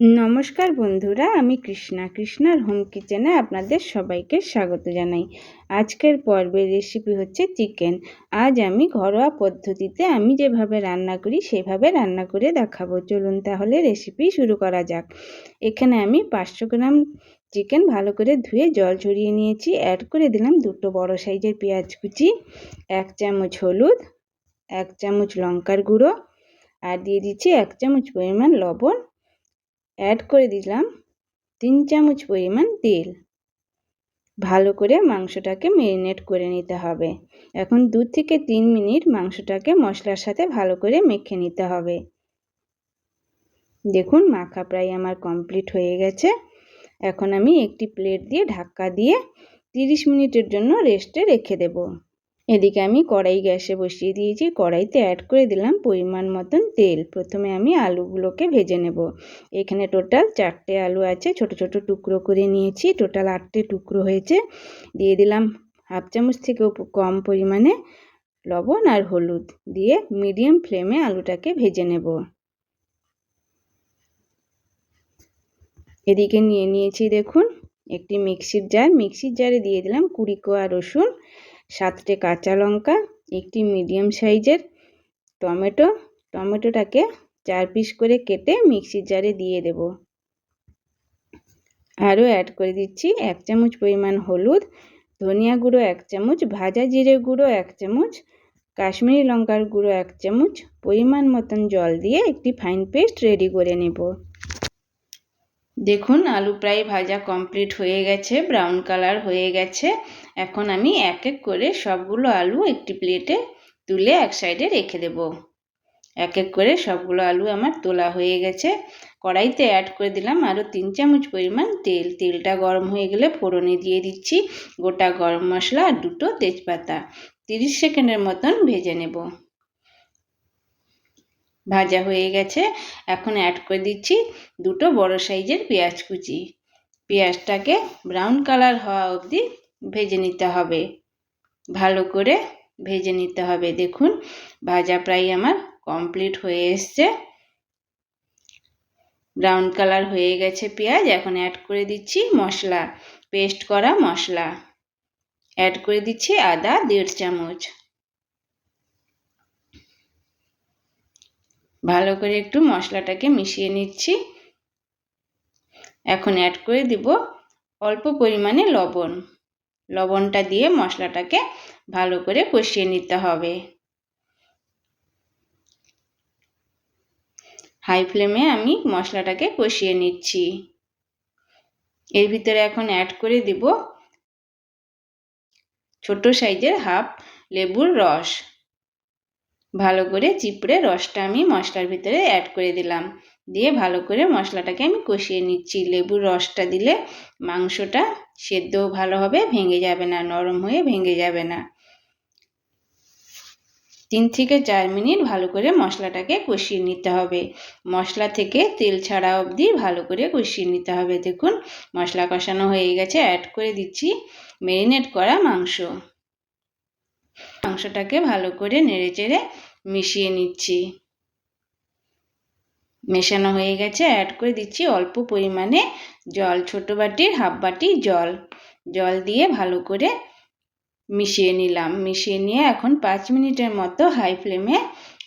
নমস্কার বন্ধুরা, আমি কৃষ্ণা। কৃষ্ণার হোম কিচেনে আপনাদের সবাইকে স্বাগত জানাই। আজকের পর্বের রেসিপি হচ্ছে চিকেন আজ আমি ঘরোয়া পদ্ধতিতে আমি যেভাবে রান্না করি, সেভাবে রান্না করে দেখাবো। চলুন তাহলে রেসিপি শুরু করা যাক। এখানে আমি পাঁচশো গ্রাম চিকেন ভালো করে ধুয়ে জল ঝরিয়ে নিয়েছি। অ্যাড করে দিলাম দুটো বড় সাইজের পেঁয়াজ কুচি, এক চামচ হলুদ, এক চামচ লঙ্কার গুঁড়ো, আর দিয়ে দিচ্ছি এক চামচ পরিমাণ লবণ অ্যাড করে দিলাম তিন চামচ পরিমাণ তেল। ভালো করে মাংসটাকে মেরিনেট করে নিতে হবে। এখন দু থেকে তিন মিনিট মাংসটাকে মশলার সাথে ভালো করে মেখে নিতে হবে। দেখুন মাখা প্রায় আমার কমপ্লিট হয়ে গেছে। এখন আমি একটি প্লেট দিয়ে ঢাকা দিয়ে তিরিশ মিনিটের জন্য রেস্টে রেখে দেবো। এদিকে আমি কড়াই গ্যাসে বসিয়ে দিয়েছি। কড়াইতে অ্যাড করে দিলাম পরিমাণ মতন তেল। প্রথমে আমি আলুগুলোকে ভেজে নেব। এখানে টোটাল চারটে আলু আছে। ছোট ছোট টুকরো করে নিয়েছি। টোটাল আটটে টুকরো হয়েছে। দিয়ে দিলাম হাফ চামচ থেকে কম পরিমাণে লবণ আর হলুদ। দিয়ে মিডিয়াম ফ্লেমে আলুটাকে ভেজে নেব। এদিকে নিয়ে নিয়েছি দেখুন, একটি মিক্সির জার মিক্সির জারে দিয়ে দিলাম কুড়ি কোয়া রসুন। সাতটে কাঁচা লঙ্কা, একটি মিডিয়াম সাইজের টমেটো। টমেটোটাকে চার পিস করে কেটে মিক্সির জারে দিয়ে দেব। আরও অ্যাড করে দিচ্ছি এক চামচ পরিমাণ হলুদ, ধনিয়া গুঁড়ো এক চামচ, ভাজা জিরে গুঁড়ো এক চামচ, কাশ্মীরি লঙ্কার গুঁড়ো এক চামচ, পরিমাণ মতন জল দিয়ে একটি ফাইন পেস্ট রেডি করে নেব। দেখুন, আলু প্রায় ভাজা কমপ্লিট হয়ে গেছে ব্রাউন কালার হয়ে গেছে। এখন আমি এক এক করে সবগুলো আলু একটি প্লেটে তুলে এক সাইডে রেখে দেব। এক এক করে সবগুলো আলু আমার তোলা হয়ে গেছে। কড়াইতে অ্যাড করে দিলাম আরও তিন চামচ পরিমাণ তেল। তেলটা গরম হয়ে গেলে ফোড়নে দিয়ে দিচ্ছি। গোটা গরম মশলা আর দুটো তেজপাতা। তিরিশ সেকেন্ডের মতন ভেজে নেব। ভাজা হয়ে গেছে। এখন অ্যাড করে দিচ্ছি দুটো বড় সাইজের পেঁয়াজ কুচি। পেঁয়াজটাকে ব্রাউন কালার হওয়া অবধি ভেজে নিতে হবে। ভালো করে ভেজে নিতে হবে। দেখুন, ভাজা প্রায় আমার কমপ্লিট হয়ে এসছে। ব্রাউন কালার হয়ে গেছে পেঁয়াজ। এখন অ্যাড করে দিচ্ছি মশলা পেস্ট করা মশলা। অ্যাড করে দিচ্ছি আদা দেড় চামচ। ভালো করে একটু মশলাটাকে মিশিয়ে নিচ্ছি। এখন অ্যাড করে দিব অল্প পরিমাণে লবণ। লবণটা দিয়ে মশলাটাকে ভালো করে কষিয়ে নিতে হবে। হাই ফ্লেমে আমি মশলাটাকে কষিয়ে নিচ্ছি। এর ভিতরে এখন অ্যাড করে দিব ছোট সাইজের হাফ লেবুর রস। ভালো করে চিপড়ে রসটা আমি মশলার ভিতরে অ্যাড করে দিলাম। দিয়ে ভালো করে মশলাটাকে আমি কষিয়ে নিচ্ছি। লেবুর রসটা দিলে মাংসটা সেদ্ধও ভালো হবে, ভেঙে যাবে না, নরম হয়ে ভেঙে যাবে না। তিন থেকে চার মিনিট ভালো করে মশলাটাকে কষিয়ে নিতে হবে। মশলা থেকে তেল ছাড়া অবধি ভালো করে কষিয়ে নিতে হবে। দেখুন, মশলা কষানো হয়ে গেছে অ্যাড করে দিচ্ছি মেরিনেট করা মাংস। মাংসটাকে ভালো করে নেড়ে চেড়ে মিশিয়ে নিচ্ছি। মেশানো হয়ে গেছে। অ্যাড করে দিচ্ছি অল্প পরিমাণে জল, ছোট বাটির হাফ বাটি জল। জল দিয়ে ভালো করে মিশিয়ে নিলাম। মিশিয়ে নিয়ে এখন পাঁচ মিনিটের মতো হাই ফ্লেমে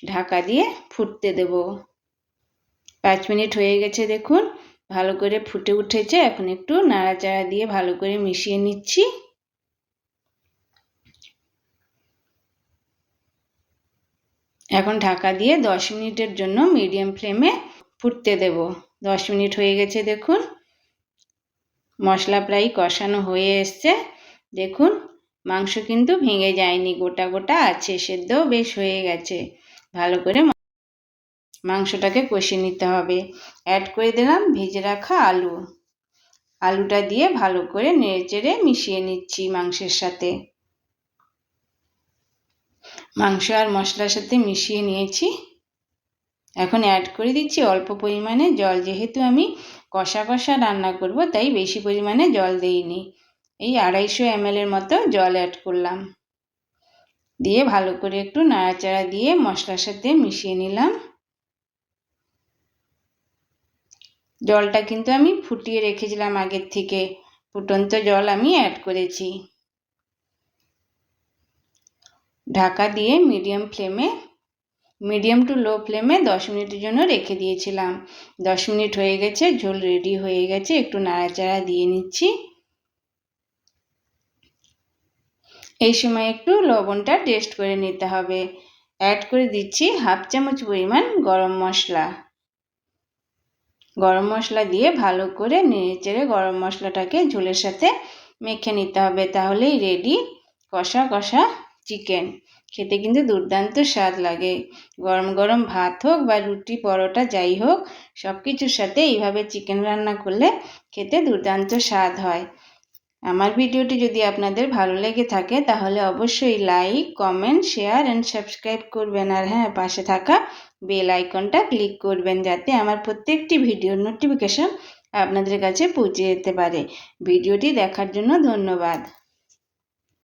ঢাকা দিয়ে ফুটতে দেব। পাঁচ মিনিট হয়ে গেছে দেখুন। ভালো করে ফুটে উঠেছে। এখন একটু নাড়াচাড়া দিয়ে ভালো করে মিশিয়ে নিচ্ছি। এখন ঢাকা দিয়ে দশ মিনিটের জন্য মিডিয়াম ফ্লেমে ফুটতে দেব। দশ মিনিট হয়ে গেছে, দেখুন। মশলা প্রায় কষানো হয়ে এসছে। দেখুন, মাংস কিন্তু ভেঙে যায়নি, গোটা গোটা আছে, সেদ্ধও বেশ হয়ে গেছে। ভালো করে মাংসটাকে কষিয়ে নিতে হবে। অ্যাড করে দিলাম ভেজে রাখা আলু। আলুটা দিয়ে ভালো করে নেড়েচেড়ে মিশিয়ে নিচ্ছি মাংসের সাথে। মাংস আর মশলার সাথে মিশিয়ে নিয়েছি। এখন অ্যাড করে দিচ্ছি অল্প পরিমাণে জল। যেহেতু আমি কষা কষা রান্না করব, তাই বেশি পরিমাণে জল দিইনি। এই আড়াইশো এমএলের মতো জল অ্যাড করলাম। দিয়ে ভালো করে একটু নাড়াচাড়া দিয়ে মশলার সাথে মিশিয়ে নিলাম। জলটা কিন্তু আমি ফুটিয়ে রেখেছিলাম আগের থেকে। ফুটন্ত জল আমি অ্যাড করেছি। ঢাকা দিয়ে মিডিয়াম ফ্লেমে মিডিয়াম টু লো ফ্লেমে দশ মিনিটের জন্য রেখে দিয়েছিলাম। দশ মিনিট হয়ে গেছে, ঝোল রেডি হয়ে গেছে, একটু নাড়াচাড়া দিয়ে নিচ্ছি। এই সময় একটু লবণটা টেস্ট করে নিতে হবে। অ্যাড করে দিচ্ছি হাফ চামচ পরিমাণ গরম মশলা। গরম মশলা দিয়ে ভালো করে নেড়েচেড়ে গরম মশলাটাকে ঝোলের সাথে মেখে নিতে হবে, তাহলেই রেডি কষা কষা চিকেন খেতে কিন্তু দুর্দান্ত স্বাদ লাগে। গরম গরম ভাত হোক বা রুটি, পরোটা, যাই হোক সব কিছুর সাথে এইভাবে চিকেন রান্না করলে খেতে দুর্দান্ত স্বাদ হয়। আমার ভিডিওটি যদি আপনাদের ভালো লেগে থাকে, তাহলে অবশ্যই like comment share and subscribe করবেন। আর হ্যাঁ পাশে থাকা বেল আইকনটা ক্লিক করবেন, যাতে আমার প্রত্যেকটি ভিডিওর নোটিফিকেশন আপনাদের কাছে পৌঁছে যেতে পারে। ভিডিওটি দেখার জন্য ধন্যবাদ।